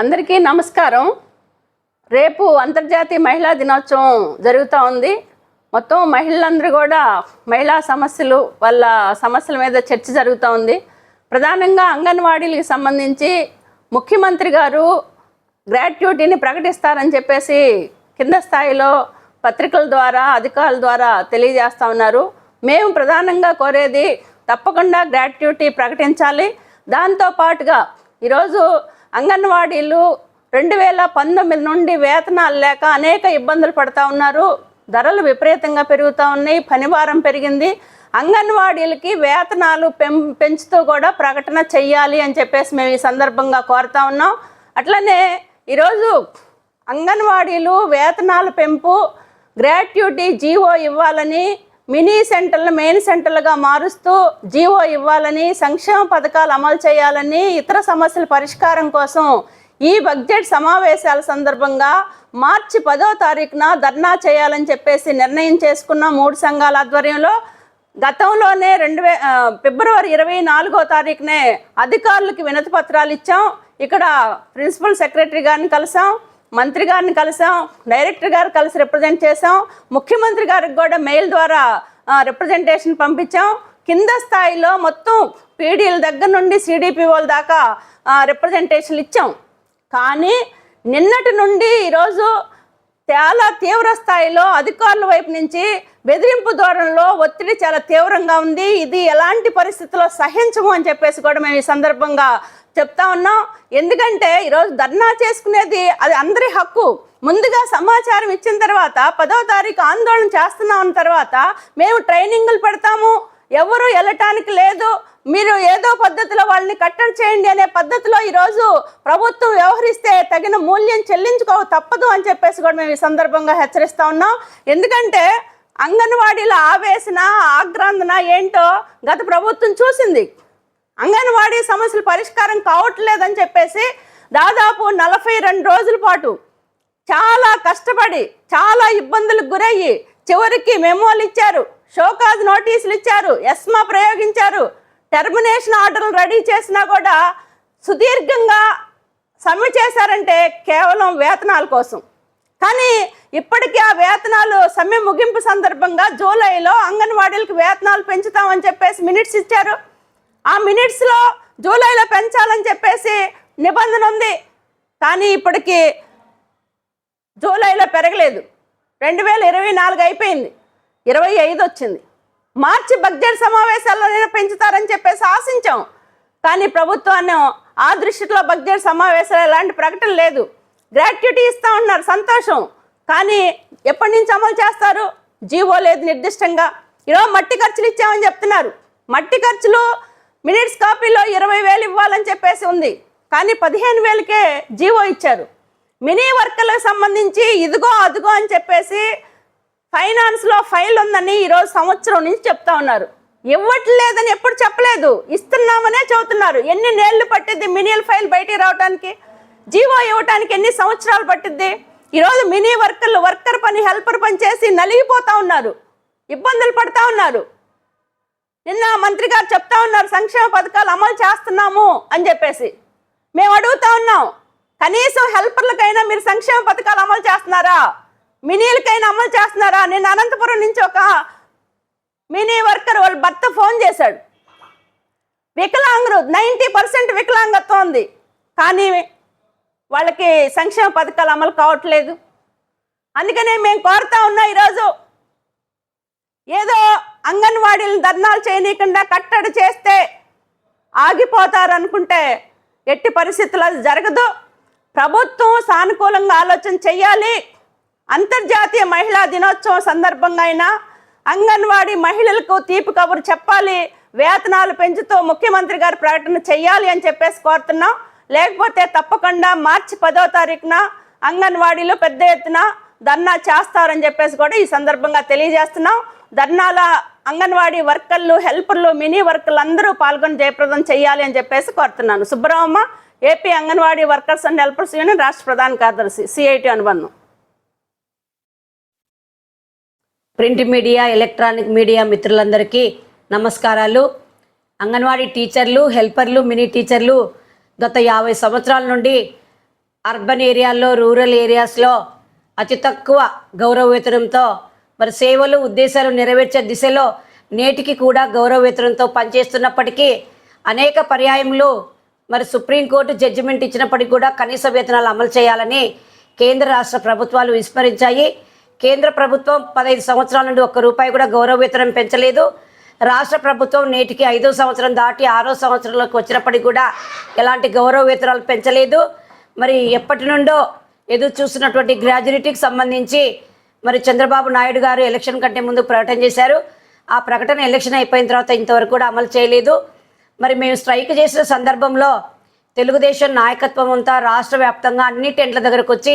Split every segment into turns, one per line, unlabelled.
అందరికీ నమస్కారం. రేపు అంతర్జాతీయ మహిళా దినోత్సవం జరుగుతూ ఉంది. మొత్తం మహిళలందరూ కూడా మహిళా సమస్యలు వాళ్ళ సమస్యల మీద చర్చ జరుగుతూ ఉంది. ప్రధానంగా అంగన్వాడీలకు సంబంధించి ముఖ్యమంత్రి గారు గ్రాట్యుటీని ప్రకటిస్తారని చెప్పేసి కింద స్థాయిలో పత్రికల ద్వారా అధికారుల ద్వారా తెలియజేస్తూ ఉన్నారు. మేము ప్రధానంగా కోరేది తప్పకుండా గ్రాట్యుటీ ప్రకటించాలి. దాంతో పాటుగా ఈరోజు అంగన్వాడీలు రెండు వేల పంతొమ్మిది నుండి వేతనాలు లేక అనేక ఇబ్బందులు పడుతూ ఉన్నారు. ధరలు విపరీతంగా పెరుగుతూ ఉన్నాయి. పనిభారం పెరిగింది. అంగన్వాడీలకి వేతనాలు పెం పెంచుతూ కూడా ప్రకటన చెయ్యాలి అని చెప్పేసి మేము ఈ సందర్భంగా కోరుతా ఉన్నాం. అట్లనే ఈరోజు అంగన్వాడీలు వేతనాల పెంపు గ్రాట్యుటీ జీవో ఇవ్వాలని మినీ సెంటర్లు మెయిన్ సెంటర్లుగా మారుస్తూ జీవో ఇవ్వాలని సంక్షేమ పథకాలు అమలు చేయాలని ఇతర సమస్యల పరిష్కారం కోసం ఈ బడ్జెట్ సమావేశాల సందర్భంగా మార్చి పదో తారీఖున ధర్నా చేయాలని చెప్పేసి నిర్ణయం చేసుకున్న మూడు సంఘాల ఆధ్వర్యంలో గతంలోనే రెండు వే ఫిబ్రవరి ఇరవై నాలుగో తారీఖునే అధికారులకి వినతి పత్రాలు ఇచ్చాం. ఇక్కడ ప్రిన్సిపల్ సెక్రటరీ గారిని కలిసాం. మంత్రి గారిని కలిసాం డైరెక్టర్ గారు కలిసి రిప్రజెంట్ చేసాం. ముఖ్యమంత్రి గారికి కూడా మెయిల్ ద్వారా రిప్రజెంటేషన్ పంపించాం. కింద స్థాయిలో మొత్తం పీడీల దగ్గర నుండి సిడిపిఓల దాకా రిప్రజెంటేషన్లు ఇచ్చాం. కానీ నిన్నటి నుండి ఈరోజు చాలా తీవ్ర స్థాయిలో అధికారుల వైపు నుంచి బెదిరింపు ధోరణిలో ఒత్తిడి చాలా తీవ్రంగా ఉంది. ఇది ఎలాంటి పరిస్థితుల్లో సహించము అని చెప్పేసి కూడా మేము ఈ సందర్భంగా చెప్తా ఉన్నాం. ఎందుకంటే ఈరోజు ధర్నా చేసుకునేది అది అందరి హక్కు. ముందుగా సమాచారం ఇచ్చిన తర్వాత పదో తారీఖు ఆందోళన చేస్తున్నాం తర్వాత మేము ట్రైనింగులు పెడతాము. ఎవరు వెళ్ళటానికి లేదు. మీరు ఏదో పద్ధతిలో వాళ్ళని కట్టడి చేయండి అనే పద్ధతిలో ఈరోజు ప్రభుత్వం వ్యవహరిస్తే తగిన మూల్యం చెల్లించుకో తప్పదు అని చెప్పేసి కూడా మేము ఈ సందర్భంగా హెచ్చరిస్తా ఉన్నాం. ఎందుకంటే అంగన్వాడీల ఆవేశన ఆగ్రాందన ఏంటో గత ప్రభుత్వం చూసింది. అంగన్వాడీ సమస్యలు పరిష్కారం కావట్లేదని చెప్పేసి దాదాపు నలభై రెండు రోజుల పాటు చాలా కష్టపడి చాలా ఇబ్బందులకు గురయ్యి చివరికి మెమోలు ఇచ్చారు. షోకాజ్ నోటీసులు ఇచ్చారు. ఎస్మా ప్రయోగించారు. టెర్మినేషన్ ఆర్డర్లు రెడీ చేసినా కూడా సుదీర్ఘంగా సమ్మె చేశారంటే కేవలం వేతనాల కోసం. కానీ ఇప్పటికీ ఆ వేతనాలు సమ్మె ముగింపు సందర్భంగా జూలైలో అంగన్వాడీలకు వేతనాలు పెంచుతామని చెప్పేసి మినిట్స్ ఇచ్చారు. ఆ మినిట్స్లో జూలైలో పెంచాలని చెప్పేసి నిబంధన ఉంది. కానీ ఇప్పటికీ జూలైలో పెరగలేదు. రెండు వేల ఇరవై నాలుగు అయిపోయింది. ఇరవై ఐదు వచ్చింది. మార్చి బడ్జెట్ సమావేశాల్లోనే పెంచుతారని చెప్పేసి ఆశించాం. కానీ ప్రభుత్వాన్ని ఆ దృష్టిలో బడ్జెట్ సమావేశాలు ఎలాంటి ప్రకటన లేదు. గ్రాట్యుటీ ఇస్తా ఉన్నారు. సంతోషం. కానీ ఎప్పటి నుంచి అమలు చేస్తారు? జీవో లేదు నిర్దిష్టంగా. ఈరోజు మట్టి ఖర్చులు ఇచ్చామని చెప్తున్నారు. మట్టి ఖర్చులు మినిట్స్ కాపీలో ఇరవై వేలు ఇవ్వాలని చెప్పేసి ఉంది. కానీ పదిహేను వేలకే జీవో ఇచ్చారు. మినీ వర్కర్లకు సంబంధించి ఇదిగో అదిగో అని చెప్పేసి ఫైనాన్స్లో ఫైల్ ఉందని ఈరోజు సంవత్సరం నుంచి చెప్తా ఉన్నారు. ఇవ్వట్లేదని ఎప్పుడు చెప్పలేదు. ఇస్తున్నామనే చెబుతున్నారు. ఎన్ని నేళ్ళు పట్టిద్ది మినియల్ ఫైల్ బయటికి రావడానికి జీవో ఇవ్వటానికి ఎన్ని సంవత్సరాలు పట్టిద్ది? ఈరోజు మినీ వర్కర్లు వర్కర్ పని హెల్పర్ పని చేసి నలిగిపోతా ఉన్నారు. ఇబ్బందులు పడతా ఉన్నారు. నిన్న మంత్రి గారు చెప్తా ఉన్నారు సంక్షేమ పథకాలు అమలు చేస్తున్నాము అని చెప్పేసి. మేము అడుగుతా ఉన్నాం కనీసం హెల్పర్లకైనా మీరు సంక్షేమ పథకాలు అమలు చేస్తున్నారా? మినీలకైనా అమలు చేస్తున్నారా? నేను అనంతపురం నుంచి ఒక మినీ వర్కర్ వాళ్ళ భర్త ఫోన్ చేశాడు. వికలాంగులు నైంటీ పర్సెంట్ వికలాంగత్వం ఉంది. కానీ వాళ్ళకి సంక్షేమ పథకాలు అమలు కావట్లేదు. అందుకనే మేము కోరుతా ఉన్నాం ఈరోజు ఏదో అంగన్వాడీలను ధర్నాలు చేయనీయకుండా కట్టడి చేస్తే ఆగిపోతారనుకుంటే ఎట్టి పరిస్థితులు అది జరగదు. ప్రభుత్వం సానుకూలంగా ఆలోచన చెయ్యాలి. అంతర్జాతీయ మహిళా దినోత్సవం సందర్భంగా అయినా అంగన్వాడీ మహిళలకు తీపి కబురు చెప్పాలి. వేతనాలు పెంచుతూ ముఖ్యమంత్రి గారు ప్రకటన చేయాలి అని చెప్పేసి కోరుతున్నాం. లేకపోతే తప్పకుండా మార్చి పదో తారీఖున అంగన్వాడీలో పెద్ద ఎత్తున ధర్నా చేస్తారని చెప్పేసి కూడా ఈ సందర్భంగా తెలియజేస్తున్నాం. ధర్నాల అంగన్వాడీ వర్కర్లు హెల్పర్లు మినీ వర్కర్లు అందరూ పాల్గొని జయప్రదం చేయాలి అని చెప్పేసి కోరుతున్నాను. Subbaramamma AP anganwadi workers and helpers union రాష్ట్ర ప్రధాన కార్యదర్శి సిఐటి అనుబంధం.
ప్రింట్ మీడియా ఎలక్ట్రానిక్ మీడియా మిత్రులందరికీ నమస్కారాలు. అంగన్వాడీ టీచర్లు హెల్పర్లు మినీ టీచర్లు గత యాభై సంవత్సరాల నుండి అర్బన్ ఏరియాల్లో రూరల్ ఏరియాస్లో అతి తక్కువ గౌరవ వేతనంతో మరి సేవలు ఉద్దేశాలు నెరవేర్చే దిశలో నేటికి కూడా గౌరవేతరంతో పనిచేస్తున్నప్పటికీ అనేక పర్యాయములు మరి సుప్రీంకోర్టు జడ్జిమెంట్ ఇచ్చినప్పటికీ కూడా కనీస వేతనాలు అమలు చేయాలని కేంద్ర రాష్ట్ర ప్రభుత్వాలు విస్మరించాయి. కేంద్ర ప్రభుత్వం పదహైదు సంవత్సరాల నుండి ఒక్క రూపాయి కూడా గౌరవ వేతనం పెంచలేదు. రాష్ట్ర ప్రభుత్వం నేటికి ఐదో సంవత్సరం దాటి ఆరో సంవత్సరంలోకి వచ్చినప్పటికీ కూడా ఎలాంటి గౌరవ వేతనాలు పెంచలేదు. మరి ఎప్పటి నుండో ఎదురు చూస్తున్నటువంటి గ్రాడ్యుయేటీకి సంబంధించి మరి చంద్రబాబు నాయుడు గారు ఎలక్షన్ కంటే ముందు ప్రకటన చేశారు. ఆ ప్రకటన ఎలక్షన్ అయిపోయిన తర్వాత ఇంతవరకు కూడా అమలు చేయలేదు. మరి మేము స్ట్రైక్ చేసిన సందర్భంలో తెలుగుదేశం నాయకత్వం అంతా రాష్ట్ర వ్యాప్తంగా అన్ని టెంట్ల దగ్గరకు వచ్చి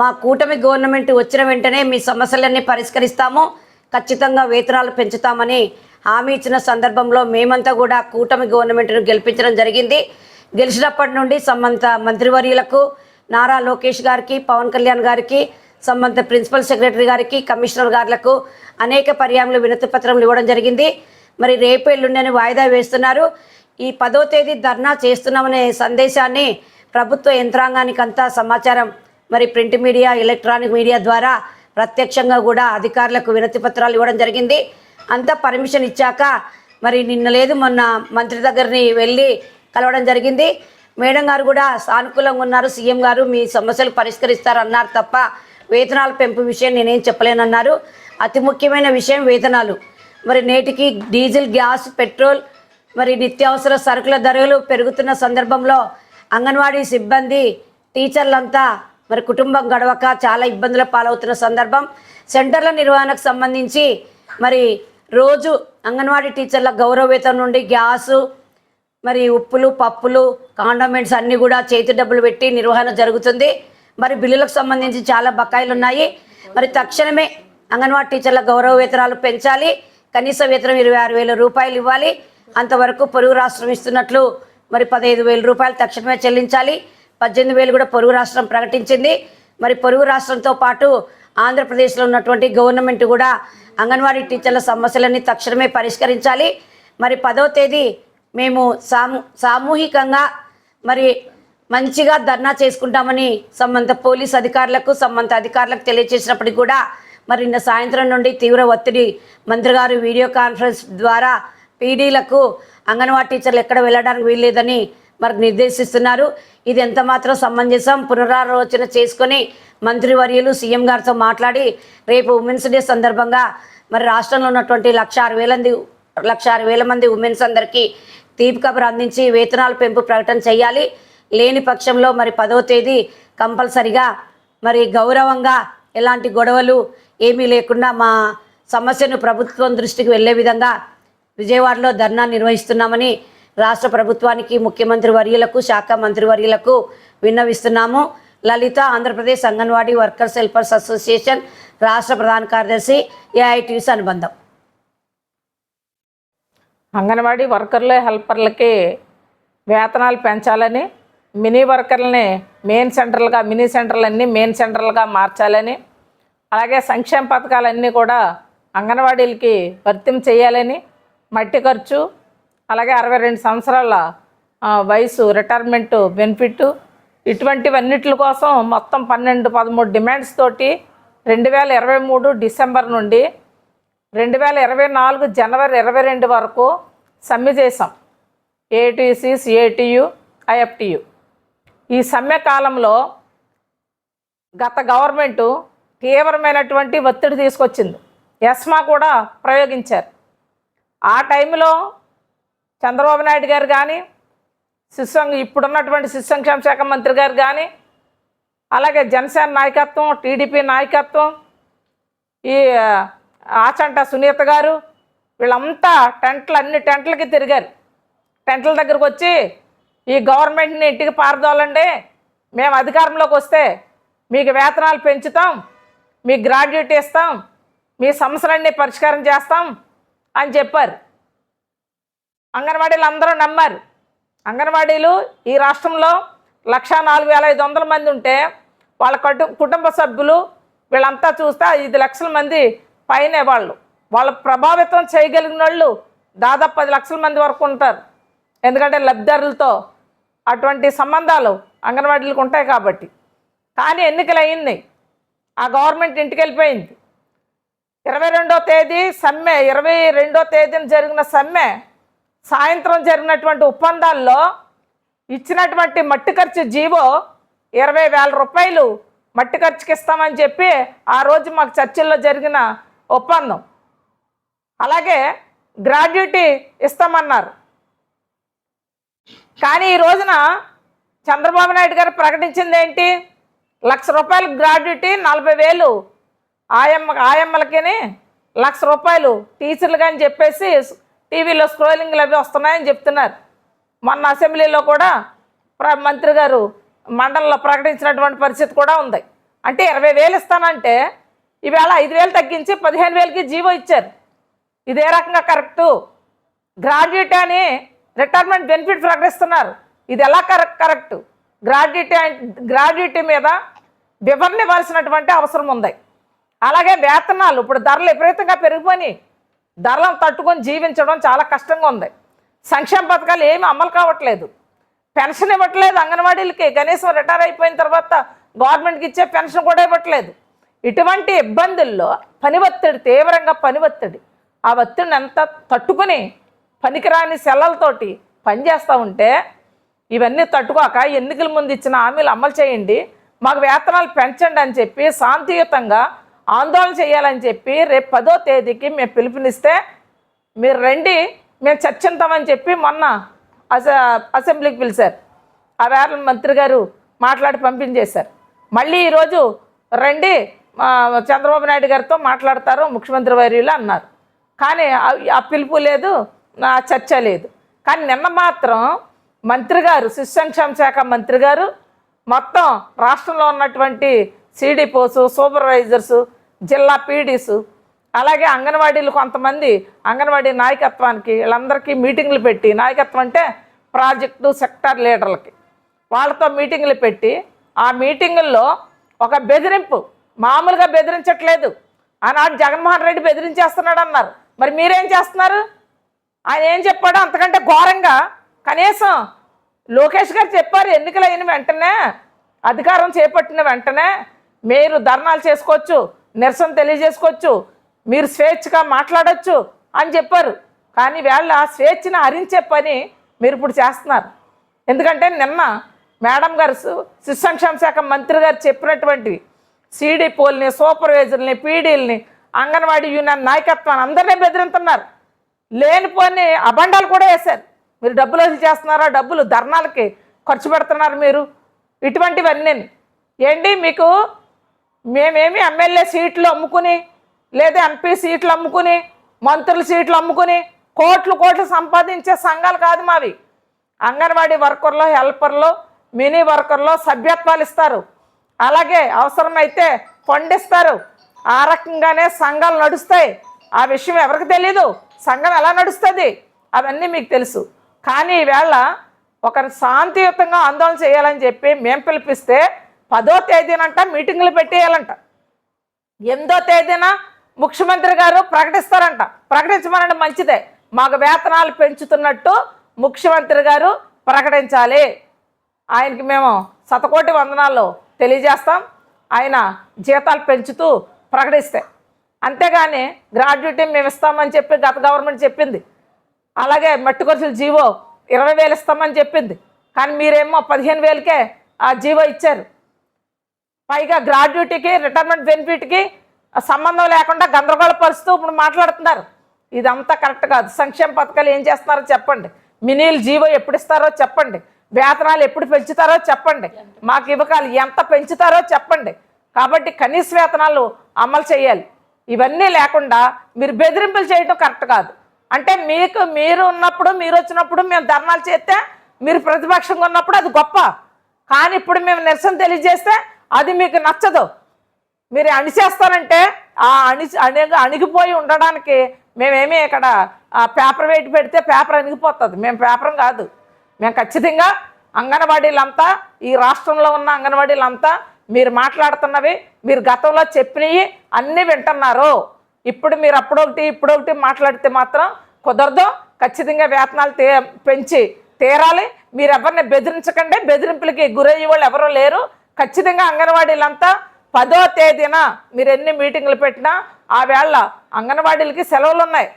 మా కూటమి గవర్నమెంట్ వచ్చిన వెంటనే మీ సమస్యలన్నీ పరిష్కరిస్తాము. ఖచ్చితంగా వేతనాలు పెంచుతామని హామీ ఇచ్చిన సందర్భంలో మేమంతా కూడా కూటమి గవర్నమెంట్ను గెలిపించడం జరిగింది. గెలిచినప్పటి నుండి సంబంధ మంత్రివర్యులకు నారా లోకేష్ గారికి పవన్ కళ్యాణ్ గారికి సంబంధిత ప్రిన్సిపల్ సెక్రటరీ గారికి కమిషనర్ గారులకు అనేక పర్యాములు వినతి పత్రములు ఇవ్వడం జరిగింది. మరి రేపు ఎల్లుండని వాయిదా వేస్తున్నారు. ఈ పదో తేదీ ధర్నా చేస్తున్నామనే సందేశాన్ని ప్రభుత్వ యంత్రాంగానికి అంతా సమాచారం మరి ప్రింట్ మీడియా ఎలక్ట్రానిక్ మీడియా ద్వారా ప్రత్యక్షంగా కూడా అధికారులకు వినతి పత్రాలు ఇవ్వడం జరిగింది. అంతా పర్మిషన్ ఇచ్చాక మరి నిన్న లేదు మొన్న మంత్రి దగ్గరని వెళ్ళి కలవడం జరిగింది. మేడం గారు కూడా సానుకూలంగా ఉన్నారు. సీఎం గారు మీ సమస్యలు పరిష్కరిస్తారు అన్నారు తప్ప వేతనాల పెంపు విషయం నేనేం చెప్పలేనన్నారు. అతి ముఖ్యమైన విషయం వేతనాలు. మరి నేటికి డీజిల్ గ్యాస్ పెట్రోల్ మరి నిత్యావసర సరుకుల ధరలు పెరుగుతున్న సందర్భంలో అంగన్వాడీ సిబ్బంది టీచర్లంతా మరి కుటుంబం గడవక చాలా ఇబ్బందుల పాలవుతున్న సందర్భం. సెంటర్ల నిర్వహణకు సంబంధించి మరి రోజు అంగన్వాడీ టీచర్ల గౌరవ వేతనం నుండి గ్యాసు మరి ఉప్పులు పప్పులు కాండమెంట్స్ అన్నీ కూడా చేతి డబ్బులు పెట్టి నిర్వహణ జరుగుతుంది. మరి బిల్లులకు సంబంధించి చాలా బకాయిలు ఉన్నాయి మరి తక్షణమే అంగన్వాడీ టీచర్ల గౌరవ వేతనాలు పెంచాలి. కనీస వేతనం ఇరవై ఆరు వేల రూపాయలు ఇవ్వాలి. అంతవరకు పొరుగు రాష్ట్రం ఇస్తున్నట్లు మరి పదహైదు వేల రూపాయలు తక్షణమే చెల్లించాలి. పద్దెనిమిది వేలు కూడా పొరుగు రాష్ట్రం ప్రకటించింది. మరి పొరుగు రాష్ట్రంతో పాటు ఆంధ్రప్రదేశ్లో ఉన్నటువంటి గవర్నమెంట్ కూడా అంగన్వాడీ టీచర్ల సమస్యలన్నీ తక్షణమే పరిష్కరించాలి. మరి పదో తేదీ మేము సాము సామూహికంగా మరి మంచిగా ధర్నా చేసుకుంటామని సంబంధ పోలీస్ అధికారులకు సంబంధ అధికారులకు తెలియజేసినప్పటికీ కూడా మరి నిన్న సాయంత్రం నుండి తీవ్ర ఒత్తిడి మంత్రి గారు వీడియో కాన్ఫరెన్స్ ద్వారా పీడీలకు అంగన్వాడీ టీచర్లు ఎక్కడ వెళ్ళడానికి వీల్లేదని మరి నిర్దేశిస్తున్నారు. ఇది ఎంత మాత్రం సమంజసం పునరాలోచన చేసుకొని మంత్రివర్యులు సీఎం గారితో మాట్లాడి రేపు ఉమెన్స్ డే సందర్భంగా మరి రాష్ట్రంలో ఉన్నటువంటి లక్ష ఆరు వేల మంది లక్ష ఆరు వేల మంది ఉమెన్స్ అందరికీ తీపి కబురు అందించి వేతనాలు పెంపు ప్రకటన చేయాలి. లేని పక్షంలో మరి పదో తేదీ కంపల్సరిగా మరి గౌరవంగా ఎలాంటి గొడవలు ఏమీ లేకుండా మా సమస్యను ప్రభుత్వం దృష్టికి వెళ్ళే విధంగా విజయవాడలో ధర్నా నిర్వహిస్తున్నామని రాష్ట్ర ప్రభుత్వానికి ముఖ్యమంత్రి వర్యులకు శాఖ మంత్రి వర్యులకు విన్నవిస్తున్నాము. Lalitha Andhra Pradesh anganwadi workers helpers association రాష్ట్ర ప్రధాన కార్యదర్శి ఏఐటీస్ అనుబంధం.
అంగన్వాడీ వర్కర్లు హెల్పర్లకి వేతనాలు పెంచాలని మినీ వర్కర్లని మెయిన్ సెంటర్లుగా మినీ సెంటర్లన్నీ మెయిన్ సెంటర్లుగా మార్చాలని అలాగే సంక్షేమ పథకాలన్నీ కూడా అంగన్వాడీలకి వర్తింప చేయాలని మట్టి ఖర్చు అలాగే అరవై రెండు సంవత్సరాల వయసు రిటైర్మెంట్ బెనిఫిట్ ఇటువంటివన్నిటి కోసం మొత్తం పన్నెండు పదమూడు డిమాండ్స్ తోటి రెండు వేల ఇరవై మూడు డిసెంబర్ నుండి రెండు వేల ఇరవై నాలుగు జనవరి ఇరవై రెండు వరకు సమ్మె చేసాం ఏటీసీస్ ఏటీయు ఐఎఫ్టియు ఈ సమ్మె కాలంలో గత గవర్నమెంటు తీవ్రమైనటువంటి ఒత్తిడి తీసుకొచ్చింది. ఎస్మా కూడా ప్రయోగించారు. ఆ టైంలో చంద్రబాబు నాయుడు గారు కానీ శిశు ఇప్పుడున్నటువంటి శిశు సంక్షేమ శాఖ మంత్రి గారు కానీ అలాగే జనసేన నాయకత్వం టీడీపీ నాయకత్వం ఈ ఆచంట సునీత గారు వీళ్ళంతా టెంట్లు అన్ని టెంట్లకి తిరిగారు. టెంట్ల దగ్గరకు వచ్చి ఈ గవర్నమెంట్ని ఇంటికి పారదోలండి మేము అధికారంలోకి వస్తే మీకు వేతనాలు పెంచుతాం మీకు గ్రాడ్యుయేట్ ఇస్తాం మీ సమస్యలన్నీ పరిష్కారం చేస్తాం అని చెప్పారు. అంగన్వాడీలు అందరూ నమ్మారు. అంగన్వాడీలు ఈ రాష్ట్రంలో లక్షా నాలుగు వేల ఐదు వందల మంది ఉంటే వాళ్ళ కటు కుటుంబ సభ్యులు వీళ్ళంతా చూస్తే ఐదు లక్షల మంది పైనే వాళ్ళు. వాళ్ళు ప్రభావితం చేయగలిగిన వాళ్ళు దాదాపు పది లక్షల మంది వరకు ఉంటారు. ఎందుకంటే లబ్ధిదారులతో అటువంటి సంబంధాలు అంగన్వాడీలకు ఉంటాయి కాబట్టి. కానీ ఎన్నికలు అయింది ఆ గవర్నమెంట్ ఇంటికి వెళ్ళిపోయింది. ఇరవై రెండో తేదీ సమ్మె ఇరవై రెండో తేదీన జరిగిన సమ్మె సాయంత్రం జరిగినటువంటి ఒప్పందాల్లో ఇచ్చినటువంటి మట్టి ఖర్చు జీవో ఇరవై వేల రూపాయలు మట్టి ఖర్చుకి ఇస్తామని చెప్పి ఆ రోజు మాకు చర్చల్లో జరిగిన ఒప్పందం. అలాగే గ్రాడ్యుటీ ఇస్తామన్నారు. కానీ ఈ రోజున చంద్రబాబు నాయుడు గారు ప్రకటించింది ఏంటి లక్ష రూపాయలు గ్రాడ్యుటీ నలభై వేలు. ఆయమ్మ ఆయమ్మలకి లక్ష రూపాయలు టీచర్లుగా అని చెప్పేసి టీవీలో స్క్రోలింగ్లు అవి వస్తున్నాయని చెప్తున్నారు. మొన్న అసెంబ్లీలో కూడా ప్ర- మంత్రి గారు మండలంలో ప్రకటించినటువంటి పరిస్థితి కూడా ఉంది. అంటే ఇరవై వేలు ఇస్తానంటే ఈవేళ ఐదు వేలు తగ్గించి పదిహేను వేలకి జీవో ఇచ్చారు. ఇదే రకంగా కరెక్టు. గ్రాడ్యుయేట్ అని రిటైర్మెంట్ బెనిఫిట్ ప్రకటిస్తున్నారు. ఇది ఎలా కరెక్ట్ కరెక్ట్ గ్రాడ్యుటీ గ్రాడ్యుటీ మీద వివరణివ్వాల్సినటువంటి అవసరం ఉంది. అలాగే వేతనాలు ఇప్పుడు ధరలు విపరీతంగా పెరిగిపోయినాయి. ధరలను తట్టుకొని జీవించడం చాలా కష్టంగా ఉంది. సంక్షేమ పథకాలు ఏమీ అమలు కావట్లేదు. పెన్షన్ ఇవ్వట్లేదు అంగన్వాడీలకి. కనీసం రిటైర్ అయిపోయిన తర్వాత గవర్నమెంట్కి ఇచ్చే పెన్షన్ కూడా ఇవ్వట్లేదు. ఇటువంటి ఇబ్బందుల్లో పని ఒత్తిడి తీవ్రంగా పని ఒత్తిడి ఆ ఒత్తిడిని అంతా తట్టుకుని పనికిరాని సెల్లలతోటి పనిచేస్తూ ఉంటే ఇవన్నీ తట్టుకోక ఎన్నికల ముందు ఇచ్చిన హామీలు అమలు చేయండి మాకు వేతనాలు పెంచండి అని చెప్పి శాంతియుతంగా ఆందోళన చేయాలని చెప్పి రేపు పదో తేదీకి మేము పిలుపునిస్తే మీరు రండి మేము చర్చింతామని చెప్పి మొన్న అస అసెంబ్లీకి పిలిచారు. ఆ వేళ మంత్రి గారు మాట్లాడి పంపించేశారు. మళ్ళీ ఈరోజు రండి చంద్రబాబు నాయుడు గారితో మాట్లాడతారు ముఖ్యమంత్రి వర్యులు అన్నారు. కానీ ఆ పిలుపు లేదు. నా చర్చ లేదు. కానీ నిన్న మాత్రం మంత్రి గారు శిశు సంక్షేమ శాఖ మంత్రి గారు మొత్తం రాష్ట్రంలో ఉన్నటువంటి సిడిపోసు సూపర్వైజర్సు జిల్లా పీడీసు అలాగే అంగన్వాడీలు కొంతమంది అంగన్వాడీ నాయకత్వానికి వీళ్ళందరికీ మీటింగ్లు పెట్టి నాయకత్వం అంటే ప్రాజెక్టు సెక్టార్ లీడర్లకి వాళ్ళతో మీటింగ్లు పెట్టి ఆ మీటింగుల్లో ఒక బెదిరింపు మామూలుగా బెదిరించట్లేదు. ఆనాడు జగన్మోహన్ రెడ్డి బెదిరించేస్తున్నాడు అన్నారు మరి మీరేం చేస్తున్నారు? ఆయన ఏం చెప్పాడో అంతకంటే ఘోరంగా కనీసం లోకేష్ గారు చెప్పారు ఎన్నికలు అయిన వెంటనే అధికారం చేపట్టిన వెంటనే మీరు ధర్నాలు చేసుకోవచ్చు నిరసన తెలియజేసుకోవచ్చు మీరు స్వేచ్ఛగా మాట్లాడొచ్చు అని చెప్పారు. కానీ వేళ స్వేచ్ఛను హరించే పని మీరు ఇప్పుడు చేస్తున్నారు. ఎందుకంటే నిన్న మేడం గారు సు- శిశు సంక్షేమ శాఖ మంత్రి గారు చెప్పినటువంటివి సీడీ పోల్ని సూపర్వైజర్ని పీడీల్ని అంగన్వాడీ యూనియన్ నాయకత్వాన్ని అందరినీ బెదిరింతున్నారు. లేనిపోని అబండాలు కూడా వేశారు. మీరు డబ్బులు వసూలు చేస్తున్నారా? డబ్బులు ధర్నాలకి ఖర్చు పెడుతున్నారు మీరు. ఇటువంటివన్నీ ఏంటి మీకు మేమేమి ఎమ్మెల్యే సీట్లు అమ్ముకుని లేదా ఎంపీ సీట్లు అమ్ముకుని మంత్రుల సీట్లు అమ్ముకుని కోట్లు కోట్లు సంపాదించే సంఘాలు కాదు మావి. అంగన్వాడీ వర్కర్లో హెల్పర్లు మినీ వర్కర్లో సభ్యత్వాలు ఇస్తారు. అలాగే అవసరమైతే పండిస్తారు ఆ రకంగానే సంఘాలు నడుస్తాయి. ఆ విషయం ఎవరికి తెలీదు. సంఘం ఎలా నడుస్తుంది? అవన్నీ మీకు తెలుసు. కానీ ఈవేళ ఒకరు శాంతియుతంగా ఆందోళన చేయాలని చెప్పి మేము పిలిపిస్తే పదో తేదీనంట మీటింగులు పెట్టేయాలంట. ఎనిమిదో తేదీన ముఖ్యమంత్రి గారు ప్రకటిస్తారంట. ప్రకటించమనండి మంచిదే. మాకు వేతనాలు పెంచుతున్నట్టు ముఖ్యమంత్రి గారు ప్రకటించాలి. ఆయనకి మేము శతకోటి వందనాలు తెలియజేస్తాం. ఆయన జీతాలు పెంచుతూ ప్రకటిస్తే అంతేగాని గ్రాడ్యుయేటీ మేము ఇస్తామని చెప్పి గత గవర్నమెంట్ చెప్పింది. అలాగే మట్టి ఖర్చులు జీవో ఇరవై వేలు ఇస్తామని చెప్పింది. కానీ మీరేమో పదిహేను వేలకే ఆ జీవో ఇచ్చారు. పైగా గ్రాడ్యుయేటీకి రిటైర్మెంట్ బెనిఫిట్కి సంబంధం లేకుండా గందరగోళపరుస్తూ ఇప్పుడు మాట్లాడుతున్నారు. ఇదంతా కరెక్ట్ కాదు. సంక్షేమ పథకాలు ఏం చేస్తున్నారో చెప్పండి. మినీలు జీవో ఎప్పుడు ఇస్తారో చెప్పండి. వేతనాలు ఎప్పుడు పెంచుతారో చెప్పండి. మాకు ఇవ్వకాలు ఎంత పెంచుతారో చెప్పండి. కాబట్టి కనీస వేతనాలు అమలు చేయాలి. ఇవన్నీ లేకుండా మీరు బెదిరింపులు చేయటం కరెక్ట్ కాదు. అంటే మీకు మీరు ఉన్నప్పుడు మీరు వచ్చినప్పుడు మేము ధర్నాలు చేస్తే మీరు ప్రతిపక్షంగా ఉన్నప్పుడు అది గొప్ప. కానీ ఇప్పుడు మేము నిరసన తెలియజేస్తే అది మీకు నచ్చదు. మీరు అణిచేస్తారంటే ఆ అణి అణి అణిగిపోయి ఉండడానికి మేమేమి ఇక్కడ ఆ పేపర్ వేటి పెడితే పేపర్ అణిగిపోతుంది. మేము పేపరం కాదు. మేము ఖచ్చితంగా అంగన్వాడీలంతా ఈ రాష్ట్రంలో ఉన్న అంగన్వాడీలంతా మీరు మాట్లాడుతున్నవి మీరు గతంలో చెప్పినవి అన్నీ వింటున్నారు. ఇప్పుడు మీరు అప్పుడొకటి ఇప్పుడొకటి మాట్లాడితే మాత్రం కుదరదు. ఖచ్చితంగా వేతనాలు తే పెంచి తీరాలి. మీరు ఎవరిని బెదిరించకండి. బెదిరింపులకి గురయ్యే వాళ్ళు ఎవరూ లేరు. ఖచ్చితంగా అంగన్వాడీలంతా పదో తేదీన మీరు ఎన్ని మీటింగ్లు పెట్టినా ఆ వేళ అంగన్వాడీలకి సెలవులు ఉన్నాయి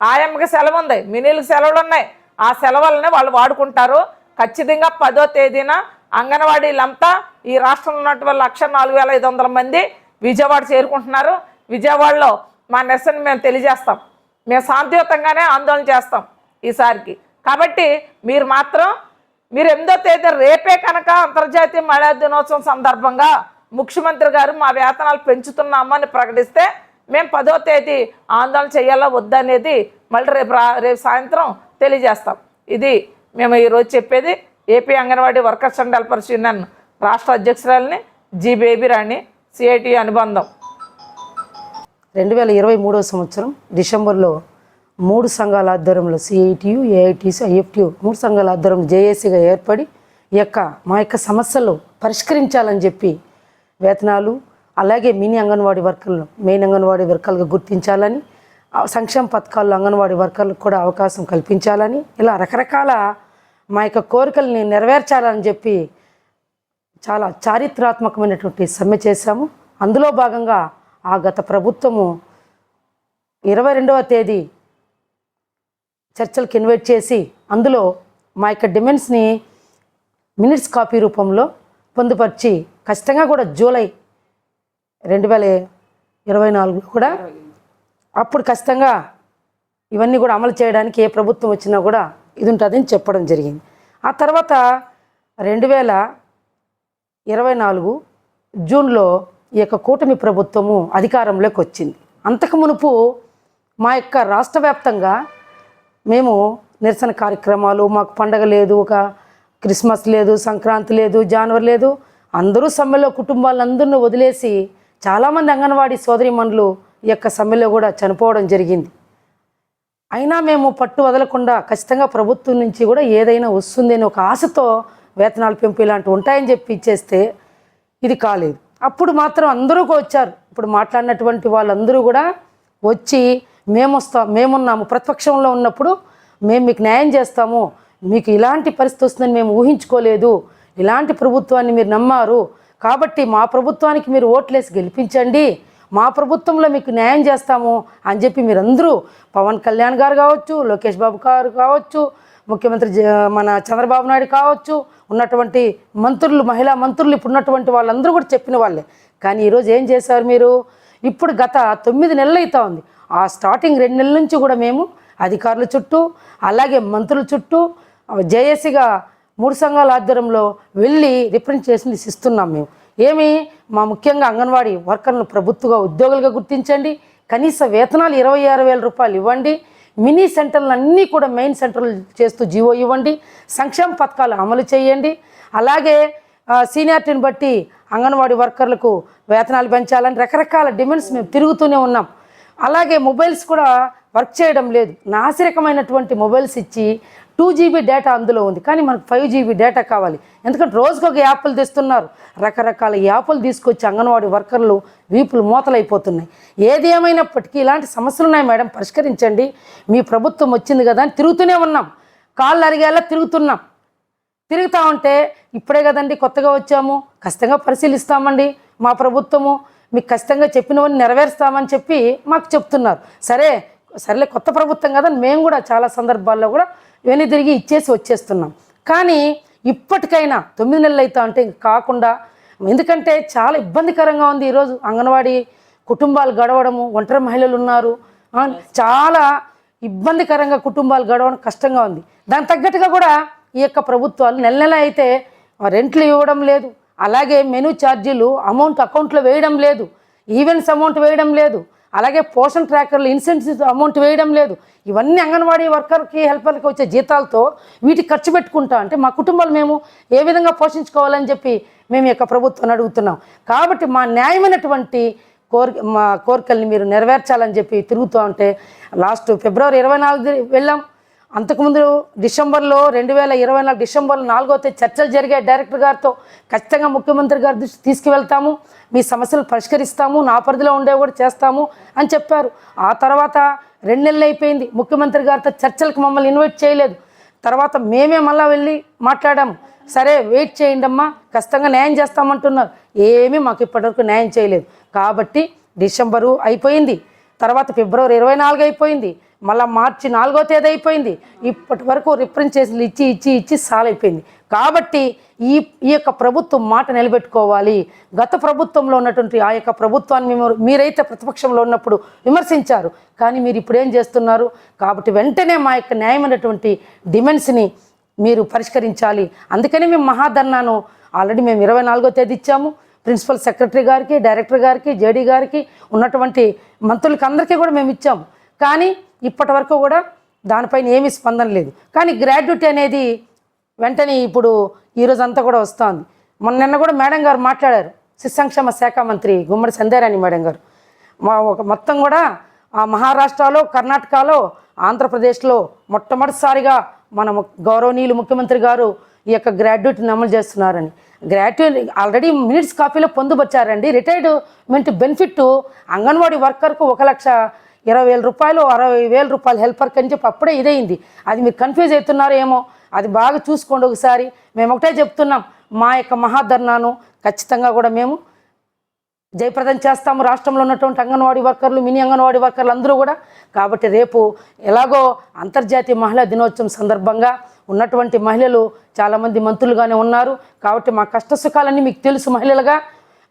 ఆయమ్మకి సెలవు ఉంది మినీలకు సెలవులు ఉన్నాయి ఆ సెలవులని వాళ్ళు వాడుకుంటారు. ఖచ్చితంగా పదో తేదీన అంగన్వాడీలంతా ఈ రాష్ట్రంలో ఉన్నటువంటి లక్ష నాలుగు వేల ఐదు వందల మంది విజయవాడ చేరుకుంటున్నారు. విజయవాడలో మా నిరసన మేము తెలియజేస్తాం. మేము శాంతియుతంగానే ఆందోళన చేస్తాం ఈసారికి. కాబట్టి మీరు మాత్రం మీరు ఎనిమిదో తేదీ రేపే కనుక అంతర్జాతీయ మహిళా దినోత్సవం సందర్భంగా ముఖ్యమంత్రి గారు మా వేతనాలు పెంచుతున్నామని అని ప్రకటిస్తే మేము పదో తేదీ ఆందోళన చేయాలా వద్దనేది మళ్ళీ రేపు రా రేపు సాయంత్రం తెలియజేస్తాం. ఇది మేము ఈరోజు చెప్పేది. AP anganwadi workers and helpers union రాష్ట్ర అధ్యక్షురాలని జి బేబీ రాణి సిఐటి అనుబంధం.
రెండు వేల ఇరవై మూడవ సంవత్సరం డిసెంబర్లో మూడు సంఘాల ఆధ్వర్యంలో సిఐటియు ఏఐటిసి ఐఎఫ్టియు మూడు సంఘాల ఆధ్వర్యంలో జేఏసీగా ఏర్పడి ఈ యొక్క మా యొక్క సమస్యలు పరిష్కరించాలని చెప్పి వేతనాలు అలాగే మినీ అంగన్వాడీ వర్కర్లు మెయిన్ అంగన్వాడీ వర్కర్లుగా గుర్తించాలని సంక్షేమ పథకాల్లో అంగన్వాడీ వర్కర్లకు కూడా అవకాశం కల్పించాలని ఇలా రకరకాల మా యొక్క కోరికల్ని నెరవేర్చాలని చెప్పి చాలా చారిత్రాత్మకమైనటువంటి సమ్మె చేశాము. అందులో భాగంగా ఆ గత ప్రభుత్వము ఇరవై రెండవ తేదీ చర్చలకు ఇన్వైట్ చేసి అందులో మా యొక్క డిమాండ్స్ని మినిట్స్ కాపీ రూపంలో పొందుపరిచి ఖచ్చితంగా కూడా జూలై రెండు వేల ఇరవై నాలుగు కూడా అప్పుడు ఖచ్చితంగా ఇవన్నీ కూడా అమలు చేయడానికి ఏ ప్రభుత్వం వచ్చినా కూడా ఇది ఉంటుందని చెప్పడం జరిగింది. ఆ తర్వాత రెండు వేల ఇరవై నాలుగు జూన్లో ఈ యొక్క కూటమి ప్రభుత్వము అధికారంలోకి వచ్చింది. అంతకు మునుపు మా యొక్క రాష్ట్ర వ్యాప్తంగా మేము నిరసన కార్యక్రమాలు మాకు పండగ లేదు ఒక క్రిస్మస్ లేదు సంక్రాంతి లేదు జనవరి లేదు అందరూ సమ్మెలో కుటుంబాలందరిని వదిలేసి చాలామంది అంగన్వాడీ సోదరిమణులు ఈ యొక్క సమ్మెలో కూడా చనిపోవడం జరిగింది. అయినా మేము పట్టు వదలకుండా ఖచ్చితంగా ప్రభుత్వం నుంచి కూడా ఏదైనా వస్తుంది అని ఒక ఆశతో వేతనాలు పెంపు ఇలాంటివి ఉంటాయని చెప్పి ఇచ్చేస్తే ఇది కాలేదు. అప్పుడు మాత్రం అందరూ కూడా వచ్చారు. ఇప్పుడు మాట్లాడినటువంటి వాళ్ళందరూ కూడా వచ్చి మేము వస్తాం మేమున్నాము. ప్రతిపక్షంలో ఉన్నప్పుడు మేము మీకు న్యాయం చేస్తాము. మీకు ఇలాంటి పరిస్థితి వస్తుందని మేము ఊహించుకోలేదు. ఇలాంటి ప్రభుత్వాన్ని మీరు నమ్మారు. కాబట్టి మా ప్రభుత్వానికి మీరు ఓట్లేసి గెలిపించండి. మా ప్రభుత్వంలో మీకు న్యాయం చేస్తాము అని చెప్పి మీరందరూ పవన్ కళ్యాణ్ గారు కావచ్చు లోకేష్ బాబు గారు కావచ్చు ముఖ్యమంత్రి జ- మన చంద్రబాబు నాయుడు కావచ్చు ఉన్నటువంటి మంత్రులు మహిళా మంత్రులు ఇప్పుడు ఉన్నటువంటి వాళ్ళందరూ కూడా చెప్పిన వాళ్ళే. కానీ ఈరోజు ఏం చేశారు మీరు? ఇప్పుడు గత తొమ్మిది నెలలు అవుతా ఉంది. ఆ స్టార్టింగ్ రెండు నెలల నుంచి కూడా మేము అధికారుల చుట్టూ అలాగే మంత్రుల చుట్టూ జేఏసీగా మూడు సంఘాల ఆధ్వర్యంలో వెళ్ళి రిప్రజెంటేషన్స్ ఇస్తున్నాం మేము. ఏమి? మా ముఖ్యంగా అంగన్వాడీ వర్కర్లను ప్రభుత్వగా ఉద్యోగులుగా గుర్తించండి. కనీస వేతనాలు ఇరవై ఆరు వేల రూపాయలు ఇవ్వండి. మినీ సెంటర్లు అన్నీ కూడా మెయిన్ సెంటర్లు చేస్తూ జీవో ఇవ్వండి సంక్షేమ పథకాలు అమలు చేయండి. అలాగే సీనియారిటీని బట్టి అంగన్వాడీ వర్కర్లకు వేతనాలు పెంచాలని రకరకాల డిమాండ్స్ మేము తిరుగుతూనే ఉన్నాం. అలాగే మొబైల్స్ కూడా వర్క్ చేయడం లేదు. నాసిరకమైనటువంటి మొబైల్స్ ఇచ్చి టూ జీబీ డేటా అందులో ఉంది. కానీ మనకు ఫైవ్ జీబీ డేటా కావాలి. ఎందుకంటే రోజుకు ఒక యాప్లు తెస్తున్నారు. రకరకాల యాప్లు తీసుకొచ్చి అంగన్వాడీ వర్కర్లు వీపులు మూతలైపోతున్నాయి. ఏది ఏమైనప్పటికీ ఇలాంటి సమస్యలు ఉన్నాయి మేడం. పరిష్కరించండి. మీ ప్రభుత్వం వచ్చింది కదా అని తిరుగుతూనే ఉన్నాం. కాళ్ళు అరిగేలా తిరుగుతున్నాం. తిరుగుతా ఉంటే ఇప్పుడే కదండి కొత్తగా వచ్చాము. ఖచ్చితంగా పరిశీలిస్తామండి మా ప్రభుత్వము. మీకు ఖచ్చితంగా చెప్పినవన్నీ నెరవేరుస్తామని చెప్పి మాకు చెప్తున్నారు. సరే సరేలే కొత్త ప్రభుత్వం కదా అని మేము కూడా చాలా సందర్భాల్లో కూడా ఇవన్నీ తిరిగి ఇచ్చేసి వచ్చేస్తున్నాం. కానీ ఇప్పటికైనా తొమ్మిది నెలలు అవుతా అంటే కాకుండా ఎందుకంటే చాలా ఇబ్బందికరంగా ఉంది ఈరోజు అంగన్వాడీ కుటుంబాలు గడవడము ఒంటరి మహిళలు ఉన్నారు. చాలా ఇబ్బందికరంగా కుటుంబాలు గడవడం కష్టంగా ఉంది. దానికి తగ్గట్టుగా కూడా ఈ యొక్క ప్రభుత్వాలు నెల నెల అయితే రెంట్లు ఇవ్వడం లేదు. అలాగే మెనూ ఛార్జీలు అమౌంట్ అకౌంట్లో వేయడం లేదు. ఈవెంట్స్ అమౌంట్ వేయడం లేదు. అలాగే పోషన్ ట్రాకర్లు ఇన్సెన్సివ్ అమౌంట్ వేయడం లేదు. ఇవన్నీ అంగన్వాడీ వర్కర్కి హెల్పర్కి వచ్చే జీతాలతో వీటికి ఖర్చు పెట్టుకుంటా అంటే మా కుటుంబాలు మేము ఏ విధంగా పోషించుకోవాలని చెప్పి మేము యొక్క ప్రభుత్వాన్ని అడుగుతున్నాం. కాబట్టి మా న్యాయమైనటువంటి కోరిక మా కోరికల్ని మీరు నెరవేర్చాలని చెప్పి తిరుగుతూ ఉంటే లాస్ట్ ఫిబ్రవరి ఇరవై నాలుగు వెళ్ళాం. అంతకుముందు డిసెంబర్లో రెండు వేల ఇరవై నాలుగు డిసెంబర్లో నాలుగో తేదీ చర్చలు జరిగే డైరెక్టర్ గారితో ఖచ్చితంగా ముఖ్యమంత్రి గారి దృష్టి తీసుకువెళ్తాము. మీ సమస్యలు పరిష్కరిస్తాము. నా పరిధిలో ఉండేవి కూడా చేస్తాము అని చెప్పారు. ఆ తర్వాత రెండు నెలలు అయిపోయింది. ముఖ్యమంత్రి గారితో చర్చలకు మమ్మల్ని ఇన్వైట్ చేయలేదు. తర్వాత మేమే మళ్ళీ వెళ్ళి మాట్లాడాము. సరే వెయిట్ చేయండి అమ్మా. ఖచ్చితంగా న్యాయం చేస్తామంటున్నారు. ఏమీ మాకు ఇప్పటివరకు న్యాయం చేయలేదు. కాబట్టి డిసెంబరు అయిపోయింది. తర్వాత ఫిబ్రవరి ఇరవై నాలుగు అయిపోయింది. మళ్ళీ మార్చి నాలుగో తేదీ అయిపోయింది. ఇప్పటి వరకు రిప్రజెంటేషన్లు ఇచ్చి ఇచ్చి ఇచ్చి సాలైపోయింది. కాబట్టి ఈ ఈ యొక్క ప్రభుత్వం మాట నిలబెట్టుకోవాలి. గత ప్రభుత్వంలో ఉన్నటువంటి ఆ యొక్క ప్రభుత్వాన్ని మేము మీరైతే ప్రతిపక్షంలో ఉన్నప్పుడు విమర్శించారు. కానీ మీరు ఇప్పుడు ఏం చేస్తున్నారు? కాబట్టి వెంటనే మా యొక్క న్యాయమైనటువంటి డిమాండ్స్ని మీరు పరిష్కరించాలి. అందుకనే మేము మహాధర్నాను ఆల్రెడీ మేము ఇరవై నాలుగో తేదీ ఇచ్చాము. ప్రిన్సిపల్ సెక్రటరీ గారికి డైరెక్టర్ గారికి జేడీ గారికి ఉన్నటువంటి మంత్రులకి అందరికీ కూడా మేము ఇచ్చాము. కానీ ఇప్పటి వరకు కూడా దానిపైన ఏమీ స్పందన లేదు. కానీ గ్రాడ్యుటీ అనేది వెంటనే ఇప్పుడు ఈరోజు అంతా కూడా వస్తుంది. మొన్న నిన్న కూడా మేడం గారు మాట్లాడారు. శిశు సంక్షేమ శాఖ మంత్రి గుమ్మడి సంధ్యారాణి మేడం గారు. మా ఒక మొత్తం కూడా ఆ మహారాష్ట్రలో కర్ణాటకలో ఆంధ్రప్రదేశ్లో మొట్టమొదటిసారిగా మన గౌరవనీయులు ముఖ్యమంత్రి గారు ఈ యొక్క గ్రాడ్యుయేట్ని అమలు చేస్తున్నారని. గ్రాడ్యుయేట్ ఆల్రెడీ మినిట్స్ కాపీలో పొందుపరిచారండి. రిటైర్మెంట్ బెనిఫిట్ అంగన్వాడీ వర్కర్కు ఒక లక్ష ఇరవై వేల రూపాయలు అరవై వేల రూపాయలు హెల్పర్కి అని చెప్పి అప్పుడే ఇదైంది. అది మీరు కన్ఫ్యూజ్ అవుతున్నారేమో ఏమో అది బాగా చూసుకోండి ఒకసారి. మేము ఒకటే చెప్తున్నాం మా యొక్క మహాధర్నాను ఖచ్చితంగా కూడా మేము జయప్రదం చేస్తాము. రాష్ట్రంలో ఉన్నటువంటి అంగన్వాడీ వర్కర్లు మినీ అంగన్వాడీ వర్కర్లు అందరూ కూడా. కాబట్టి రేపు ఎలాగో అంతర్జాతీయ మహిళా దినోత్సవం సందర్భంగా ఉన్నటువంటి మహిళలు చాలామంది మంత్రులుగానే ఉన్నారు. కాబట్టి మా కష్ట సుఖాలన్నీ మీకు తెలుసు మహిళలుగా.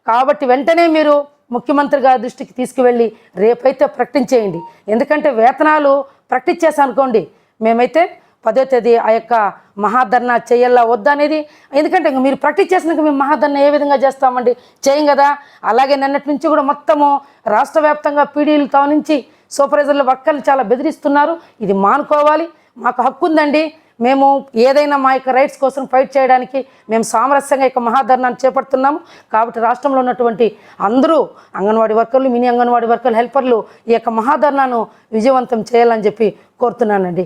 కాబట్టి వెంటనే మీరు ముఖ్యమంత్రి గారి దృష్టికి తీసుకువెళ్ళి రేపైతే ప్రకటించేయండి. ఎందుకంటే వేతనాలు ప్రకటించేసా అనుకోండి మేమైతే పదో తేదీ ఆ యొక్క మహాధర్నా చేయాలా వద్దా అనేది. ఎందుకంటే ఇంక మీరు ప్రాక్టీస్ చేసినాక మేము మహాధర్నా ఏ విధంగా చేస్తామండి? చేయం కదా. అలాగే నిన్నటి నుంచి కూడా మొత్తము రాష్ట్ర వ్యాప్తంగా పీడీలతో నుంచి సూపర్వైజర్లు వర్కర్లు చాలా బెదిరిస్తున్నారు. ఇది మానుకోవాలి. మాకు హక్కు ఉందండి. మేము ఏదైనా మా యొక్క రైట్స్ కోసం ఫైట్ చేయడానికి మేము సామరస్యంగా యొక్క మహాధర్నాన్ని చేపడుతున్నాము. కాబట్టి రాష్ట్రంలో ఉన్నటువంటి అందరూ అంగన్వాడీ వర్కర్లు మినీ అంగన్వాడీ వర్కర్లు హెల్పర్లు ఈ యొక్క మహాధర్నాను విజయవంతం చేయాలని చెప్పి కోరుతున్నానండి.